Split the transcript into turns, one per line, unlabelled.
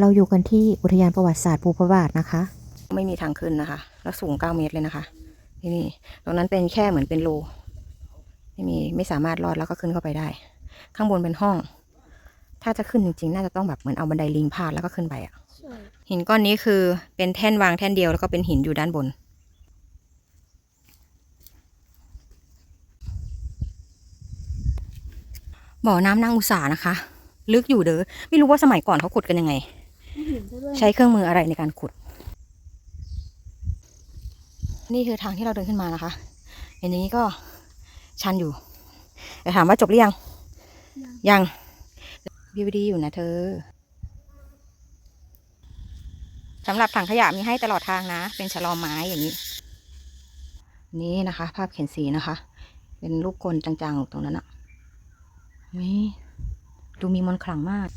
เราอยู่กันที่อุทยานประวัติศาสตร์ภูพระบาทนะคะ
ไม่มีทางขึ้นนะคะ แล้วสูง9เมตรเลยนะคะที่นี่ตรงนั้นเป็นแค่เหมือนเป็นโลไม่มีไม่สามารถลอดแล้วก็ขึ้นเข้าไปได้ ข้างบนเป็นห้อง ถ้าจะขึ้นจริงๆ น่าจะต้องแบบเหมือนเอาบันไดลิงพาดแล้วก็ขึ้นไปอะหินก้อนนี้คือเป็นแท่นวางแท่นเดียวแล้วก็เป็นหินอยู่ด้านบนบ่อน้ำนางอุตสานะคะ ลึกอยู่เด้อไม่รู้ว่าสมัยก่อนเขาขุดกันยังไง ใช้เครื่องมืออะไรในการขุด นี่คือทางที่เราเดินขึ้นมานะคะอันนี้ก็ชันอยู่ แต่ถามว่าจบหรือยัง ยังวิวดีอยู่นะเธอสำหรับถังขยะมีให้ตลอดทางนะ เป็นฉลอมไม้อย่างนี้ นี่นะคะ ภาพเขียนสีนะคะ เป็นรูปคนจางๆตรงนั้นอะนี่ดูมีมนต์ขลังมาก